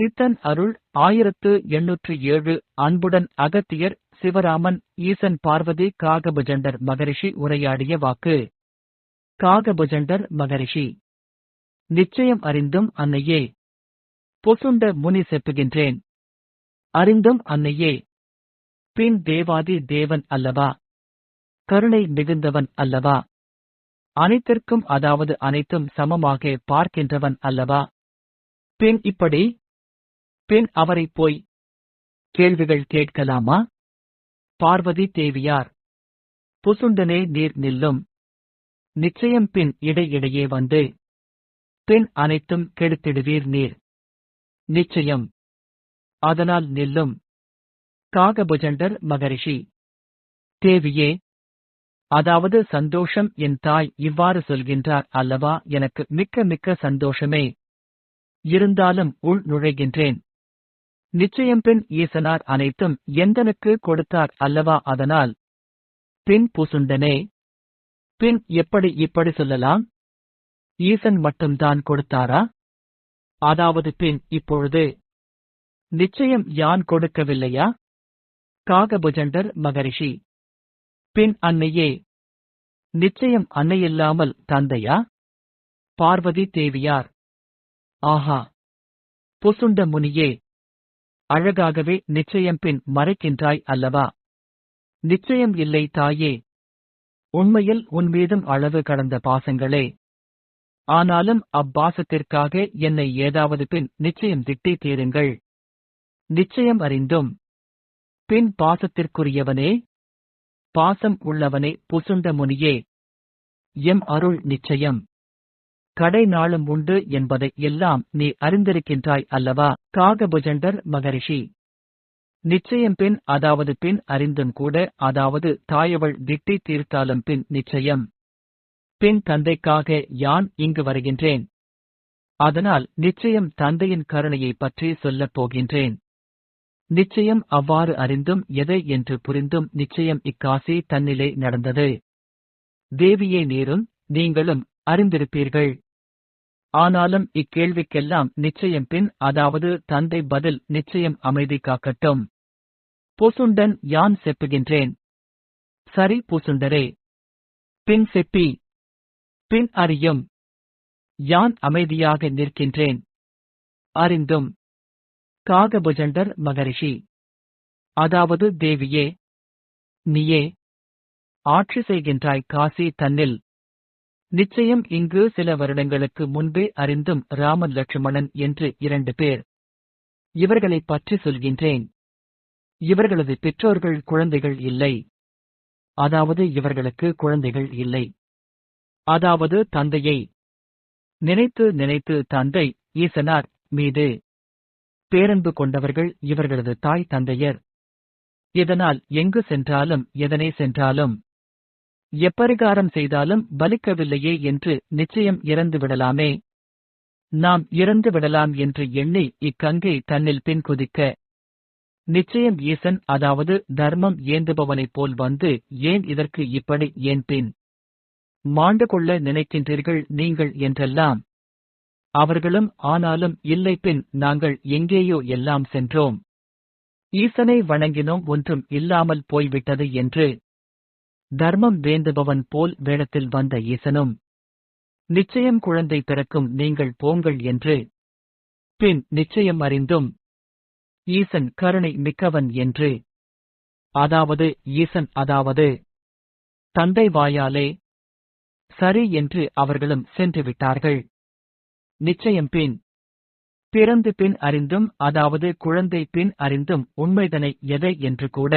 சித்தன் அருள் ஆயிரத்து எண்ணூற்று ஏழு அன்புடன் அகத்தியர் சிவராமன் ஈசன் பார்வதி காகபுஜண்டர் மகரிஷி உரையாடிய வாக்கு. காகபுஜண்டர் மகரிஷி. நிச்சயம் அறிந்தும் அன்னையே. பொசுண்ட முனி செப்புகின்றேன். அறிந்தும் அன்னையே. பின் தேவாதி தேவன் அல்லவா? கருணை மிகுந்தவன் அல்லவா? அனைத்திற்கும் அதாவது அனைத்தும் சமமாக பார்க்கின்றவன் அல்லவா? பின் இப்படி பின் அவரை போய் கேள்விகள் கேட்கலாமா? பார்வதி தேவியார் புசுண்டனே நீர் நில்லும். நிச்சயம் பின் இடையிடையே வந்து பின் அனைத்தும் கெடுத்திடுவீர் நீர். நிச்சயம். அதனால் நில்லும். காகபுஜண்டர் மகரிஷி தேவியே அதாவது சந்தோஷம் என் தாய் இவ்வாறு சொல்கின்றார் அல்லவா? எனக்கு மிக்க மிக்க சந்தோஷமே. இருந்தாலும் உள் நுழைகின்றேன். நிச்சயம் பின் ஈசனார் அனைத்தும் எந்தனுக்கு கொடுத்தார் அல்லவா அதனால்? பின் புசுண்டனே. பின் எப்படி இப்படி சொல்லலாம்? ஈசன் மட்டும்தான் கொடுத்தாரா? அதாவது பின் இப்பொழுது. நிச்சயம் யான் கொடுக்கவில்லையா? காகபுஜண்டர் மகரிஷி. பின் அன்னையே. நிச்சயம் அன்னையில்லாமல் தந்தையா? பார்வதி தேவியார். ஆஹா. புசுண்ட முனியே. அழகாகவே நிச்சயம் பின் மறைக்கின்றாய் அல்லவா? நிச்சயம் இல்லை தாயே. உண்மையில் உன்மீதும் அளவு கடந்த பாசங்களே. ஆனாலும் அப்பாசத்திற்காக என்னை ஏதாவது பின் நிச்சயம் திட்டி தீருங்கள். நிச்சயம் அறிந்தும். பின் பாசத்திற்குரியவனே. பாசம் உள்ளவனே புசுண்ட முனியே. எம் அருள் நிச்சயம். கடை நாளும் உண்டு என்பதை எல்லாம் நீ அறிந்திருக்கின்றாய் அல்லவா? காகபுஜண்டர் மகரிஷி. நிச்சயம் பின் அதாவது பின் அறிந்தும் கூட அதாவது தாயவள் திட்டி தீர்த்தாலும் பின் நிச்சயம். பின் தந்தைக்காக யான் இங்கு வருகின்றேன்? அதனால் நிச்சயம் தந்தையின் கருணையை பற்றி சொல்லப் போகின்றேன். நிச்சயம் அவ்வாறு அறிந்தும் எதை என்று புரிந்தும் நிச்சயம் இக்காசி தன்னிலே நடந்தது. தேவியே நீரும் நீங்களும் அறிந்திருப்பீர்கள். ஆனாலும் இக்கேள்விக்கெல்லாம் நிச்சயம் பின் அதாவது தந்தை பதில் நிச்சயம் அமைதி காக்கட்டும். புசுண்டன் யான் செப்புகின்றேன்? சரி புசுண்டரே. பின் செப்பி. பின் அறியும். யான் அமைதியாக நிற்கின்றேன்? அறிந்தும். காகபுஜண்டர் மகரிஷி. அதாவது தேவியே. நீயே. ஆட்சி செய்கின்றாய் காசி தன்னில். நிச்சயம் இங்கு சில வருடங்களுக்கு முன்பே அறிந்தும் ராமன் லட்சுமணன் என்று இரண்டு பேர் இவர்களைப் பற்றி சொல்கின்றேன். இவர்களது பெற்றோர்கள் குழந்தைகள் இல்லை. அதாவது இவர்களுக்கு குழந்தைகள் இல்லை. அதாவது தந்தையை நினைத்து நினைத்து தந்தை ஈசனார் மீது பேரன்பு கொண்டவர்கள் இவர்களது தாய் தந்தையர். இதனால் எங்கு சென்றாலும் எதனை சென்றாலும் எப்பரிகாரம் செய்தாலும் பலிக்கவில்லையே என்று நிச்சயம் இறந்து விடலாமே? நாம் இறந்து விடலாம் என்று எண்ணி இக்கங்கை தன்னில் பின் குதிக்க நிச்சயம் ஈசன் அதாவது தர்மம் ஏந்துபவனைப் போல் வந்து ஏன் இதற்கு இப்படி ஏன் பின்? மாண்டு கொள்ள நினைக்கின்றீர்கள் நீங்கள் என்றெல்லாம். அவர்களும் ஆனாலும் இல்லை பின் நாங்கள் எங்கேயோ எல்லாம் சென்றோம். ஈசனை வணங்கினோம் ஒன்றும் இல்லாமல் போய்விட்டது என்று தர்மம் வேந்துபவன் போல் வேடத்தில் வந்த ஈசனும் நிச்சயம் குழந்தை பிறக்கும் நீங்கள் போங்கள் என்று. பின் நிச்சயம் அறிந்தும் ஈசன் கருணை மிக்கவன் என்று. அதாவது ஈசன் அதாவது தந்தை வாயாலே சரி என்று அவர்களும் சென்று விட்டார்கள். நிச்சயம் பின் பிறந்து பின் அறிந்தும் அதாவது குழந்தை பின் அறிந்தும் உண்மைதனை எதை என்று கூட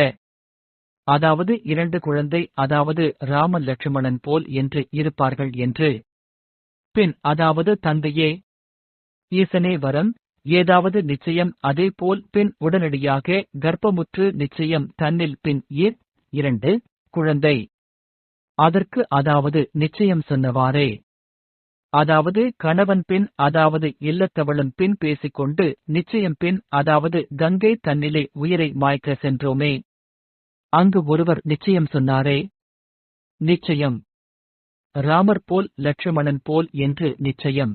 அதாவது இரண்டு குழந்தை அதாவது ராம லட்சுமணன் போல் என்று இருப்பார்கள் என்று. பின் அதாவது தந்தையே ஈசனே வரம் ஏதாவது நிச்சயம் அதே போல் பின் உடனடியாக கர்ப்பமுற்று நிச்சயம் தன்னில் பின் ஈர் இரண்டு குழந்தை. அதற்கு அதாவது நிச்சயம் சொன்னவாறே. அதாவது கணவன் பின் அதாவது இல்லத்தவளும் பின் பேசிக்கொண்டு நிச்சயம் பின் அதாவது கங்கை தன்னிலே உயிரை மாய்க்க சென்றோமே. அங்கு ஒருவர் நிச்சயம் சொன்னாரே. நிச்சயம். ராமர் போல் லட்சுமணன் போல் என்று நிச்சயம்.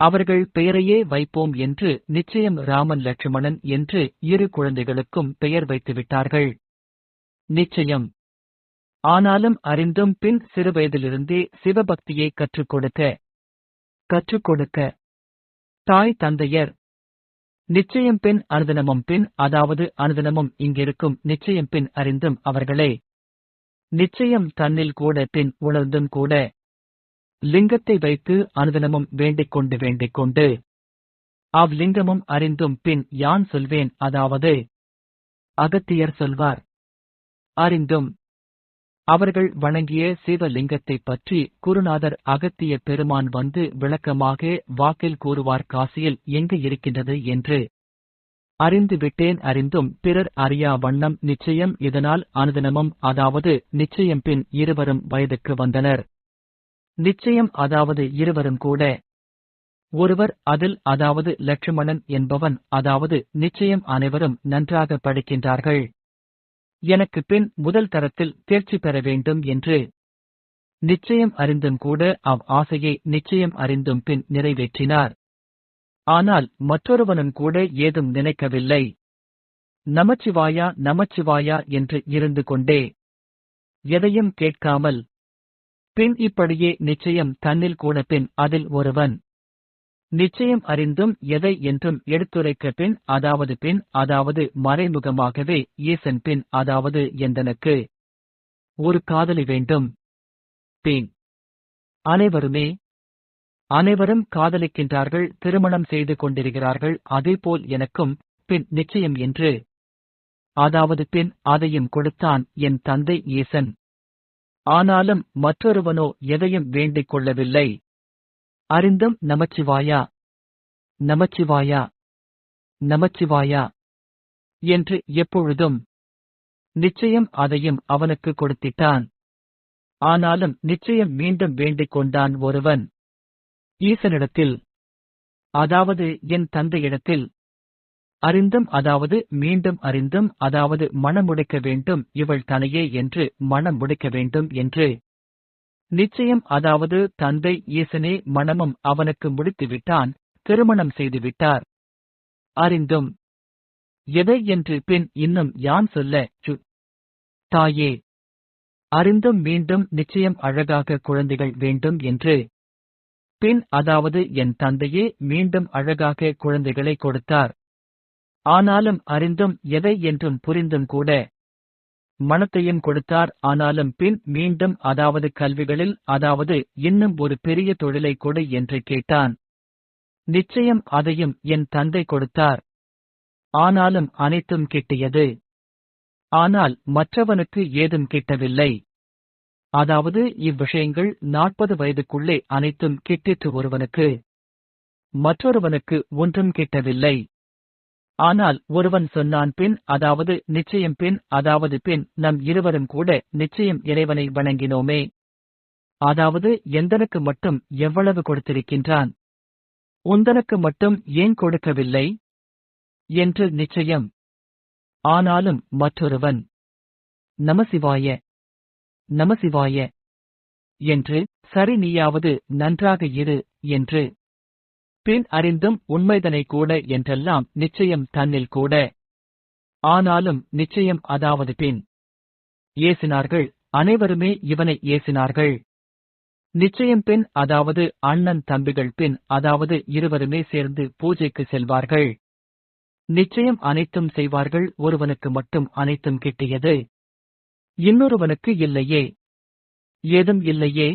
அவர்கள் பெயரையே வைப்போம் என்று நிச்சயம் ராமன் லட்சுமணன் என்று இரு குழந்தைகளுக்கும் பெயர் வைத்துவிட்டார்கள் நிச்சயம். ஆனாலும் அறிந்தும் பின் சிறுவயதிலிருந்தே சிவபக்தியை கற்றுக் கொடுக்க. கற்றுக் கொடுக்க. தாய் தந்தையர் நிச்சயம் பின் அனுதினமும் பின் அதாவது அனுதினமும் இங்கிருக்கும் நிச்சயம் பின் அறிந்தும் அவர்களே. நிச்சயம் தன்னில் கூட பின் உணர்ந்தும் கூட லிங்கத்தை வைத்து அனுதினமும் வேண்டிக் கொண்டு வேண்டிக் கொண்டு அவ்லிங்கமும் அறிந்தும் பின் யான் சொல்வேன்? அதாவது அகத்தியர் சொல்வார். அறிந்தும் அவர்கள் வணங்கிய சிவலிங்கத்தை பற்றி குருநாதர் அகத்திய பெருமான் வந்து விளக்கமாக வாக்கில் கூறுவார் காசியில் எங்கு இருக்கின்றது? என்று. அறிந்து விட்டேன் அறிந்தும் பிறர் அறியா வண்ணம் நிச்சயம் இதனால் அனுதினமும் அதாவது நிச்சயம் பின் இருவரும் வயதுக்கு வந்தனர். நிச்சயம் அதாவது இருவரும் கூட. ஒருவர் அதில் அதாவது லட்சுமணன் என்பவன் அதாவது நிச்சயம் அனைவரும் நன்றாக படிக்கின்றார்கள். எனக்கு பின் முதல் தரத்தில் தேர்ச்சி பெற வேண்டும் என்று நிச்சயம் அறிந்தும் கூட அவ் ஆசையை நிச்சயம் அறிந்தும் பின் நிறைவேற்றினார். ஆனால் மற்றொருவனும் கூட ஏதும் நினைக்கவில்லை. நமச்சிவாயா நமச்சிவாயா என்று இருந்து கொண்டே. எதையும் கேட்காமல் பின் இப்படியே நிச்சயம் தன்னில் கூட பின் அதில் ஒருவன் நிச்சயம் அறிந்தும் எதை என்றும் எடுத்துரைக்க பின் அதாவது பின் அதாவது மறைமுகமாகவே ஈசன் பின் அதாவது எந்தனுக்கு ஒரு காதலி வேண்டும். பின் அனைவருமே அனைவரும் காதலிக்கின்றார்கள் திருமணம் செய்து கொண்டிருக்கிறார்கள் அதேபோல் எனக்கும் பின் நிச்சயம் என்று. அதாவது பின் அதையும் கொடுத்தான் என் தந்தை ஈசன் ஆனாலும் மற்றொருவனோ எதையும் வேண்டிக் கொள்ளவில்லை. அறிந்தும் நமச்சிவாயா? நமச்சிவாயா? நமச்சிவாயா? என்று எப்பொழுதும் நிச்சயம் அதையும் அவனுக்கு கொடுத்திட்டான். ஆனாலும் நிச்சயம் மீண்டும் வேண்டிக் கொண்டான் ஒருவன். ஈசனிடத்தில் அதாவது என் தந்தையிடத்தில் அறிந்தும் அதாவது மீண்டும் அறிந்தும் அதாவது மனம் முடிக்க வேண்டும் இவள் தனையே என்று மனம் முடிக்க வேண்டும் என்று நிச்சயம் அதாவது தந்தை ஈசனே மனமும் அவனுக்கு முடித்துவிட்டான் திருமணம் செய்துவிட்டார். அறிந்தும் எதை என்று பின் இன்னும் யான் சொல்ல சு தாயே அறிந்தும் மீண்டும் நிச்சயம் அழகாக குழந்தைகள் வேண்டும் என்று. பின் அதாவது என் தந்தையே மீண்டும் அழகாக குழந்தைகளை கொடுத்தார். ஆனாலும் அறிந்தும் எதை என்றும் புரிந்தும் கூட மனத்தையும் கொடுத்தார். ஆனாலும் பின் மீண்டும் அதாவது கல்விகளில் அதாவது இன்னும் ஒரு பெரிய தொழிலை கொடு என்று கேட்டான். நிச்சயம் அதையும் என் தந்தை கொடுத்தார். ஆனாலும் அனைத்தும் கிட்டியது. ஆனால் மற்றவனுக்கு ஏதும் கிட்டவில்லை. அதாவது இவ்விஷயங்கள் நாற்பது வயதுக்குள்ளே அனைத்தும் கிட்டிற்று ஒருவனுக்கு. மற்றொருவனுக்கு ஒன்றும் கிட்டவில்லை. ஆனால் ஒருவன் சொன்னான் பின் அதாவது நிச்சயம் பின் அதாவது பின் நம் இருவரும் கூட நிச்சயம் இறைவனை வணங்கினோமே. அதாவது எந்தனுக்கு மட்டும் எவ்வளவு கொடுத்திருக்கின்றான்? உந்தனுக்கு மட்டும் ஏன் கொடுக்கவில்லை? என்று நிச்சயம். ஆனாலும் மற்றொருவன் நமசிவாய நமசிவாய என்று சரி நீயாவது நன்றாக இரு என்று பின் அறிந்தும் உண்மைதனை கூட என்றெல்லாம் நிச்சயம் தன்னில் கூட. ஆனாலும் நிச்சயம் அதாவது பின். ஏசினார்கள் அனைவருமே இவனை ஏசினார்கள். நிச்சயம் பின் அதாவது அண்ணன் தம்பிகள் பின் அதாவது இருவருமே சேர்ந்து பூஜைக்கு செல்வார்கள். நிச்சயம் அனைத்தும் செய்வார்கள் ஒருவனுக்கு மட்டும் அனைத்தும் கிட்டியது. இன்னொருவனுக்கு இல்லையே. ஏதும் இல்லையே.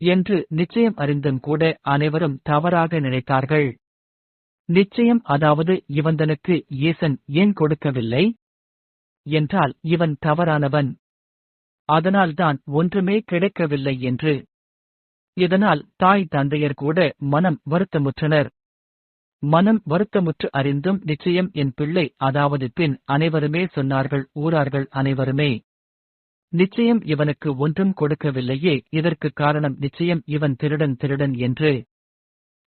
என்று நிச்சயம் அறிந்தும் கூட அனைவரும் தவறாக நினைத்தார்கள். நிச்சயம் அதாவது இவந்தனுக்கு ஈசன் ஏன் கொடுக்கவில்லை? என்றால் இவன் தவறானவன். அதனால்தான் ஒன்றுமே கிடைக்கவில்லை என்று. இதனால் தாய் தந்தையர் கூட மனம் வருத்தமுற்றனர். மனம் வருத்தமுற்று அறிந்தும் நிச்சயம் என் பிள்ளை அதாவது பின் அனைவருமே சொன்னார்கள் ஊரார்கள் அனைவருமே. நிச்சயம் இவனுக்கு ஒன்றும் கொடுக்கவில்லையே இதற்கு காரணம் நிச்சயம் இவன் திருடன் திருடன் என்று.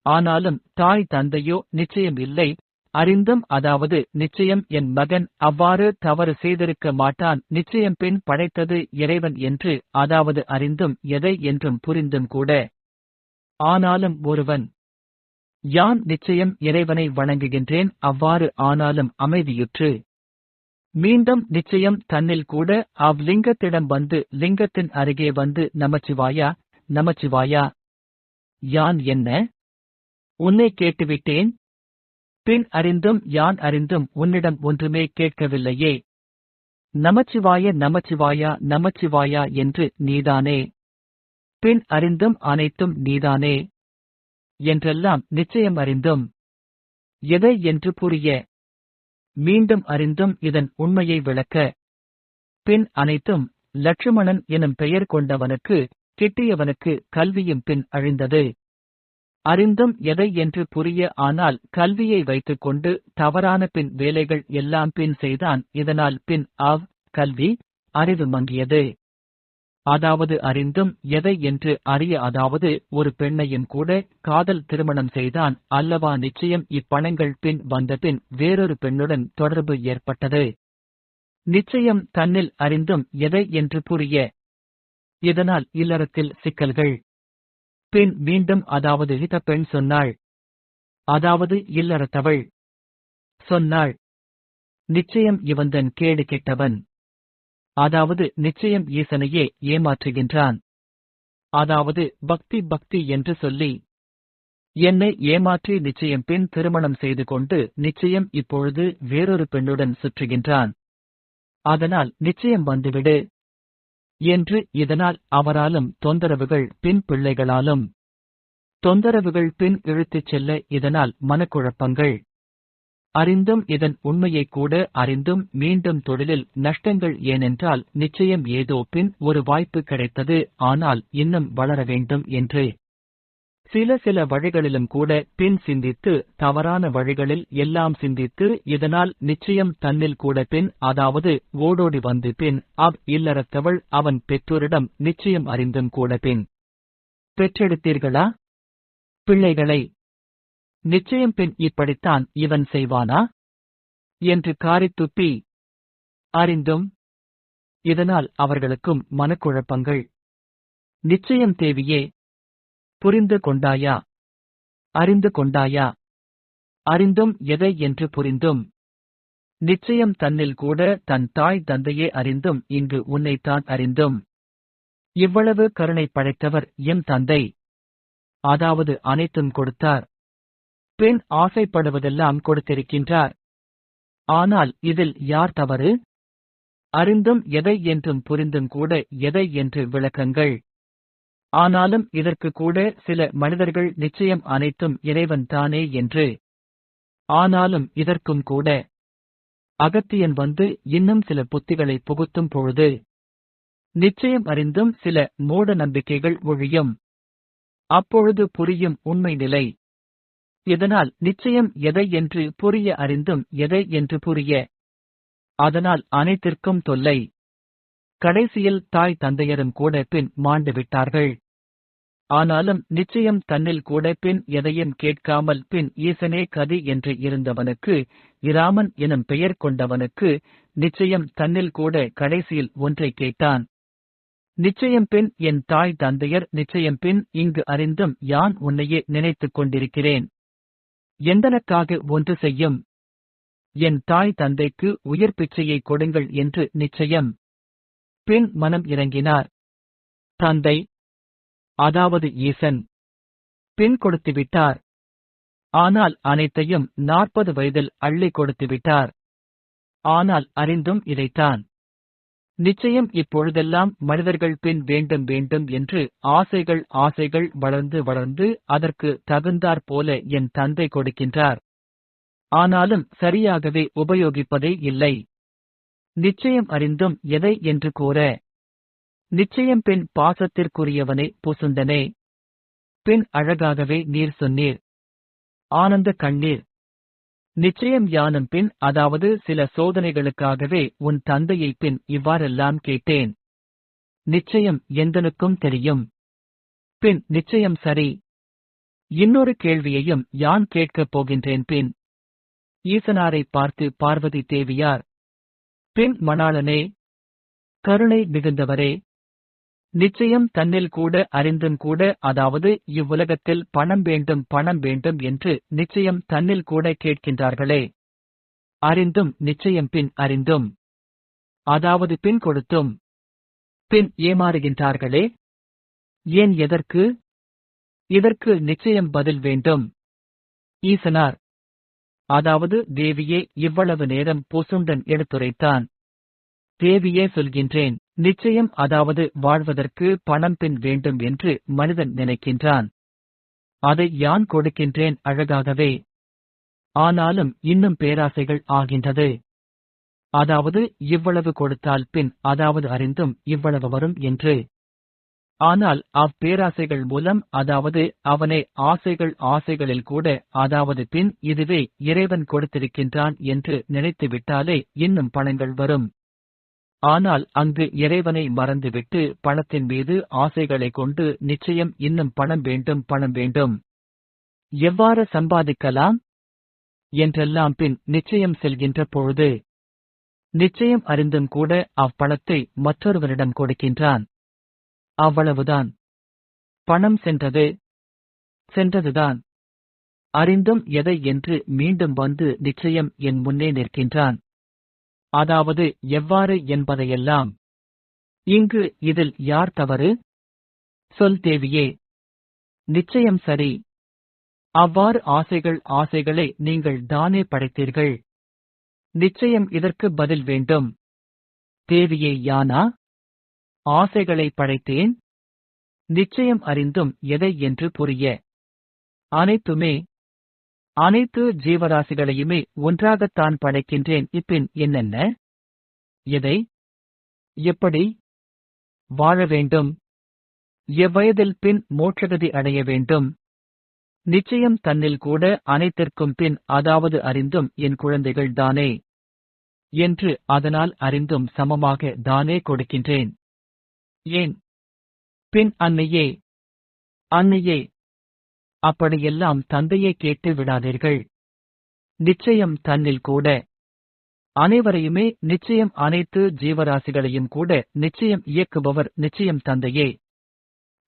ஆனாலும் தாய் தந்தையோ நிச்சயம் இல்லை. அறிந்தும் அதாவது நிச்சயம் என் மகன் அவ்வாறு தவறு செய்திருக்க மாட்டான் நிச்சயம் பின் படைத்தது இறைவன் என்று அதாவது அறிந்தும் எதை என்றும் புரிந்தும் கூட. ஆனாலும் ஒருவன் யான் நிச்சயம் இறைவனை வணங்குகின்றேன் அவ்வாறு ஆனாலும் அமைதியுற்று. மீண்டும் நிச்சயம் தன்னில் கூட அவ்லிங்கத்திடம் வந்து லிங்கத்தின் அருகே வந்து நமச்சிவாயா நமச்சிவாயா. யான் என்ன? உன்னை கேட்டுவிட்டேன். பின் அறிந்தும் யான் அறிந்தும் உன்னிடம் ஒன்றுமே கேட்கவில்லையே. நமச்சிவாய நமச்சிவாயா நமச்சிவாயா என்று நீதானே. பின் அறிந்தும் அனைத்தும் நீதானே. என்றெல்லாம் நிச்சயம் அறிந்தும். எதை என்று புரிய மீண்டும் அறிந்தும் இதன் உண்மையை விளக்க. பின் அனைத்தும் லட்சுமணன் எனும் பெயர் கொண்டவனுக்கு கிட்டியவனுக்கு கல்வியும் பின் அழிந்தது. அறிந்தும் எதை என்று புரிய ஆனால் கல்வியை வைத்துக்கொண்டு தவறான பின் வேலைகள் எல்லாம் பின் செய்தான். இதனால் பின் அவ் கல்வி அறிவு மங்கியது. அதாவது அறிந்தும் எதை என்று அறிய அதாவது ஒரு பெண்ணையும் கூட காதல் திருமணம் செய்தான் அல்லவா நிச்சயம் இப்பணங்கள் பின் வந்த பின் வேறொரு பெண்ணுடன் தொடர்பு ஏற்பட்டது. நிச்சயம் தன்னில் அறிந்தும் எதை என்று புரிய இதனால் இல்லறத்தில் சிக்கல்கள். பின் மீண்டும் அதாவது இத பெண் சொன்னாள். அதாவது இல்லறத்தவள். சொன்னாள். நிச்சயம் இவந்தன் கேடு கெட்டவன். அதாவது நிச்சயம் ஈசனையே ஏமாற்றுகின்றான். அதாவது பக்தி பக்தி என்று சொல்லி என்னை ஏமாற்றி நிச்சயம் பின் திருமணம் செய்து கொண்டு நிச்சயம் இப்பொழுது வேறொரு பெண்ணுடன் சுற்றுகின்றான். அதனால் நிச்சயம் வந்துவிடு என்று இதனால் அவராலும் தொந்தரவுகள் பின் பிள்ளைகளாலும் தொந்தரவுகள் பின் இழுத்துச் செல்ல இதனால் மனக்குழப்பங்கள். அறிந்தும் இதன் உண்மையை கூட அறிந்தும் மீண்டும் தொழிலில் நஷ்டங்கள் ஏனென்றால் நிச்சயம் ஏதோ பின் ஒரு வாய்ப்பு கிடைத்தது ஆனால் இன்னும் வளர வேண்டும் என்று. சில சில வழிகளிலும் கூட பின் சிந்தித்து தவறான வழிகளில் எல்லாம் சிந்தித்து இதனால் நிச்சயம் தன்னில் கூட பின் அதாவது ஓடோடி வந்து பின் அவ் இல்லறத்தவள் அவன் பெற்றோரிடம் நிச்சயம் அறிந்தும் கூட பின். பெற்றெடுத்தீர்களா? பிள்ளைகளை நிச்சயம் பின் இப்படித்தான் இவன் செய்வானா? என்று காரித்துப்பி அறிந்தும் இதனால் அவர்களுக்கும் மனக்குழப்பங்கள். நிச்சயம் தேவியே புரிந்து கொண்டாயா? அறிந்து கொண்டாயா? அறிந்தும் எதை என்று புரிந்தும். நிச்சயம் தன்னில் கூட தன் தாய் தந்தையே அறிந்தும் இங்கு உன்னைத்தான் அறிந்தும். இவ்வளவு கருணை படைத்தவர் எம் தந்தை. அதாவது அனைத்தும் கொடுத்தார். பெண் ஆசைப்படுவதெல்லாம் கொடுத்திருக்கின்றார். ஆனால் இதில் யார் தவறு? அறிந்தும் எதை என்றும் புரிந்தும் கூட எதை என்று விளக்கங்கள். ஆனாலும் இதற்கு கூட சில மனிதர்கள் நிச்சயம் அனைத்தும் இறைவன் தானே என்று. ஆனாலும் இதற்கும் கூட. அகத்தியன் வந்து இன்னும் சில புத்திகளை புகுத்தும் பொழுது நிச்சயம் அறிந்தும் சில மூட நம்பிக்கைகள் ஒழியும். அப்பொழுது புரியும் உண்மை நிலை. இதனால் நிச்சயம் எதை என்று புரிய அறிந்தும் எதை என்று புரிய? அதனால் அனைத்திற்கும் தொல்லை. கடைசியில் தாய் தந்தையரும் கூட பின் மாண்டு விட்டார்கள். ஆனாலும் நிச்சயம் தன்னில் கூட பின் எதையும் கேட்காமல் பின் ஈசனே கதி என்று இருந்தவனுக்கு இராமன் எனும் பெயர் கொண்டவனுக்கு நிச்சயம் தன்னில் கூட கடைசியில் ஒன்றை கேட்டான். நிச்சயம் பின் என் தாய் தந்தையர் நிச்சயம் பின் இங்கு அறிந்தும் யான் உன்னையே நினைத்துக் கொண்டிருக்கிறேன். எந்தனக்காக ஒன்று செய்யும்? என் தாய் தந்தைக்கு உயிர் பிச்சையை கொடுங்கள் என்று நிச்சயம். பின் மனம் இறங்கினார். தந்தை அதாவது ஈசன் பின் கொடுத்துவிட்டார் ஆனால் அனைத்தையும் நாற்பது வயதில் அள்ளி கொடுத்துவிட்டார் ஆனால் அறிந்தும் இதைத்தான் நிச்சயம் இப்பொழுதெல்லாம் மனிதர்கள் பின் வேண்டும் வேண்டும் என்று ஆசைகள் ஆசைகள் வளர்ந்து வளர்ந்து அதற்கு தகுந்தாற் போல என் தந்தை கொடுக்கின்றார். ஆனாலும் சரியாகவே உபயோகிப்பதே இல்லை. நிச்சயம் அறிந்தும் எதை என்று கூற. நிச்சயம் பின் பாசத்திற்குரியவனே புசுந்தனே. பின் அழகாகவே நீர் சொன்னீர். ஆனந்த கண்ணீர். நிச்சயம் யானும் பின் அதாவது சில சோதனைகளுக்காகவே உன் தந்தையை பின் இவ்வாறெல்லாம் கேட்டேன். நிச்சயம் எந்தனுக்கும் தெரியும். பின் நிச்சயம் சரி. இன்னொரு கேள்வியையும் யான் கேட்கப் போகின்றேன் பின். ஈசனாரை பார்த்து பார்வதி தேவியார் பின் மணாளனே கருணை மிகுந்தவரே நிச்சயம் தன்னில் கூட அறிந்தும் கூட அதாவது இவ்வுலகத்தில் பணம் வேண்டும் பணம் வேண்டும் என்று நிச்சயம் தன்னில் கூட கேட்கின்றார்களே. அறிந்தும் நிச்சயம் பின் அறிந்தும். அதாவது பின் கொடுத்தும். பின் ஏமாறுகின்றார்களே. ஏன் எதற்கு? இதற்கு நிச்சயம் பதில் வேண்டும். ஈசனார் அதாவது தேவியே இவ்வளவு நேரம் பூசுண்டன் எடுத்துரைத்தான். தேவியே சொல்கின்றேன் நிச்சயம் அதாவது வாழ்வதற்கு பணம் பின் வேண்டும் என்று மனிதன் நினைக்கின்றான். அதை யான் கொடுக்கின்றேன் அழகாகவே. ஆனாலும் இன்னும் பேராசைகள் ஆகின்றது. அதாவது இவ்வளவு கொடுத்தால் பின் அதாவது அறிந்தும் இவ்வளவு வரும் என்று. ஆனால் அப்பேராசைகள் மூலம் அதாவது அவனே ஆசைகள் ஆசைகளில் கூட அதாவது பின் இதுவே இறைவன் கொடுத்திருக்கின்றான் என்று நினைத்துவிட்டாலே இன்னும் பணங்கள் வரும். ஆனால் அங்கு இறைவனை மறந்துவிட்டு பணத்தின் மீது ஆசைகளை கொண்டு நிச்சயம் இன்னும் பணம் வேண்டும் பணம் வேண்டும். எவ்வாறு சம்பாதிக்கலாம்? என்றெல்லாம் பின் நிச்சயம் செல்கின்ற பொழுது நிச்சயம் அறிந்தும் கூட அப்பணத்தை மற்றொருவரிடம் கொடுக்கின்றான். அவ்வளவுதான். பணம் சென்றது சென்றதுதான். அறிந்தும் எதை என்று மீண்டும் வந்து நிச்சயம் என் முன்னே நிற்கின்றான். அதாவது எவ்வாறு என்பதையெல்லாம். இங்கு இதில் யார் தவறு? சொல் தேவியே. நிச்சயம் சரி. அவ்வாறு ஆசைகள் ஆசைகளை நீங்கள் தானே படைத்தீர்கள். நிச்சயம் இதற்கு பதில் வேண்டும். தேவியே யானா? ஆசைகளை படைத்தேன். நிச்சயம் அறிந்தும் எதை என்று புரிய. அனைத்துமே அனைத்து ஜீவராசிகளையுமே ஒன்றாகத்தான் படைக்கின்றேன். இப்பின் என்னென்ன? எதை? எப்படி? வாழ வேண்டும். எவ்வயதில் பின் மோட்சகதி அடைய வேண்டும். நிச்சயம் தன்னில் கூட அனைத்திற்கும் பின் அதாவது அறிந்தும் என் குழந்தைகள் தானே என்று அதனால் அறிந்தும் சமமாக தானே கொடுக்கின்றேன். ஏன்? பின் அன்னையே. அன்னையே. அப்படியெல்லாம் தந்தையை கேட்டு விடாதீர்கள். நிச்சயம் தன்னில் கூட. அனைவரையுமே நிச்சயம் அனைத்து ஜீவராசிகளையும் கூட நிச்சயம் இயக்குபவர் நிச்சயம் தந்தையே.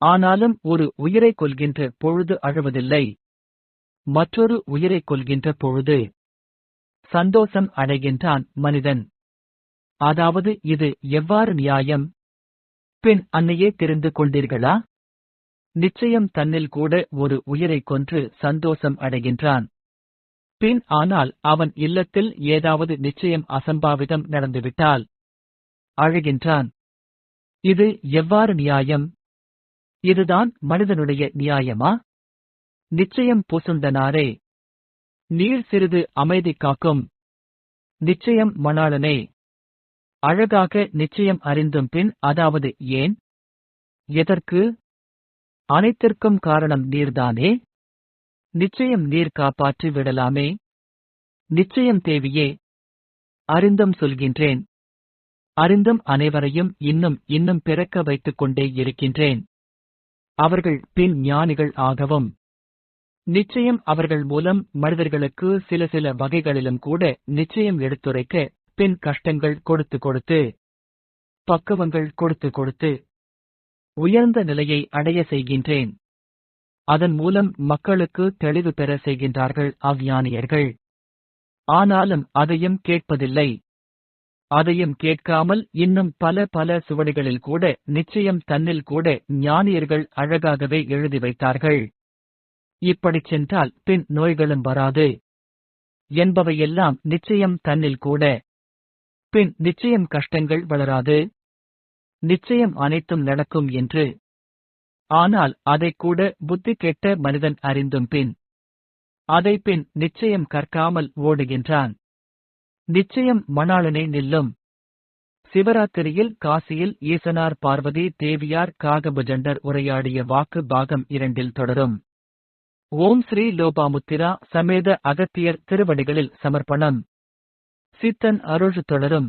ஆனாலும் ஒரு உயிரை கொள்கின்ற பொழுது அழுவதில்லை. மற்றொரு உயிரை கொள்கின்ற பொழுது சந்தோஷம் அடைகின்றான் மனிதன். அதாவது இது எவ்வாறு நியாயம்? பின் அன்னையே தெரிந்து கொண்டீர்களா? நிச்சயம் தன்னில் கூட ஒரு உயிரை கொன்று சந்தோஷம் அடைகின்றான். பின் ஆனால் அவன் இல்லத்தில் ஏதாவது நிச்சயம் அசம்பாவிதம் நடந்துவிட்டால் அழுகின்றான். இது எவ்வாறு நியாயம்? இதுதான் மனிதனுடைய நியாயமா? நிச்சயம் பூசுண்டனாரே நீர் சிறிது அமைதி காக்கும். நிச்சயம் மணாளனே அழகாக நிச்சயம் அறிந்தும் பின் அதாவது ஏன்? எதற்கு? அனைத்திற்கும் காரணம் நீர்தானே? நிச்சயம் நீர் காப்பாற்றி விடலாமே. நிச்சயம் தேவியே அறிந்தும் சொல்கின்றேன். அறிந்தும் அனைவரையும் இன்னும் இன்னும் பிறக்க வைத்துக் கொண்டே இருக்கின்றேன். அவர்கள் பின் ஞானிகள் ஆகவும் நிச்சயம் அவர்கள் மூலம் மனிதர்களுக்கு சில சில வகைகளிலும் கூட நிச்சயம் எடுத்துரைக்க பின் கஷ்டங்கள் கொடுத்து கொடுத்து பக்குவங்கள் கொடுத்து கொடுத்து உயர்ந்த நிலையை அடைய செய்கின்றேன். அதன் மூலம் மக்களுக்கு தெளிவு பெற செய்கின்றார்கள் அவ்ஞானியர்கள் ஆனாலும் அதையும் கேட்பதில்லை. அதையும் கேட்காமல் இன்னும் பல பல சுவடிகளில் கூட நிச்சயம் தன்னில் கூட ஞானியர்கள் அழகாகவே எழுதி வைத்தார்கள். இப்படிச் சென்றால் பின் நோய்களும் வராது. என்பவையெல்லாம் நிச்சயம் தன்னில் கூட. பின் நிச்சயம் கஷ்டங்கள் வளராது. நிச்சயம் அனைத்தும் நடக்கும் என்று. ஆனால் அதை கூட புத்தி கெட்ட மனிதன் அறிந்தும் பின் அதை பின் நிச்சயம் கற்காமல் ஓடுகின்றான். நிச்சயம் மணாளனை நில்லும். சிவராத்திரியில் காசியில் ஈசனார் பார்வதி தேவியார் காகபுஜண்டர் உரையாடிய வாக்கு பாகம் இரண்டில் தொடரும். ஓம் ஸ்ரீ லோபாமுத்திரா சமேத அகத்தியர் திருவடிகளில் சமர்ப்பணம். சித்தன் அருள் தொடரும்.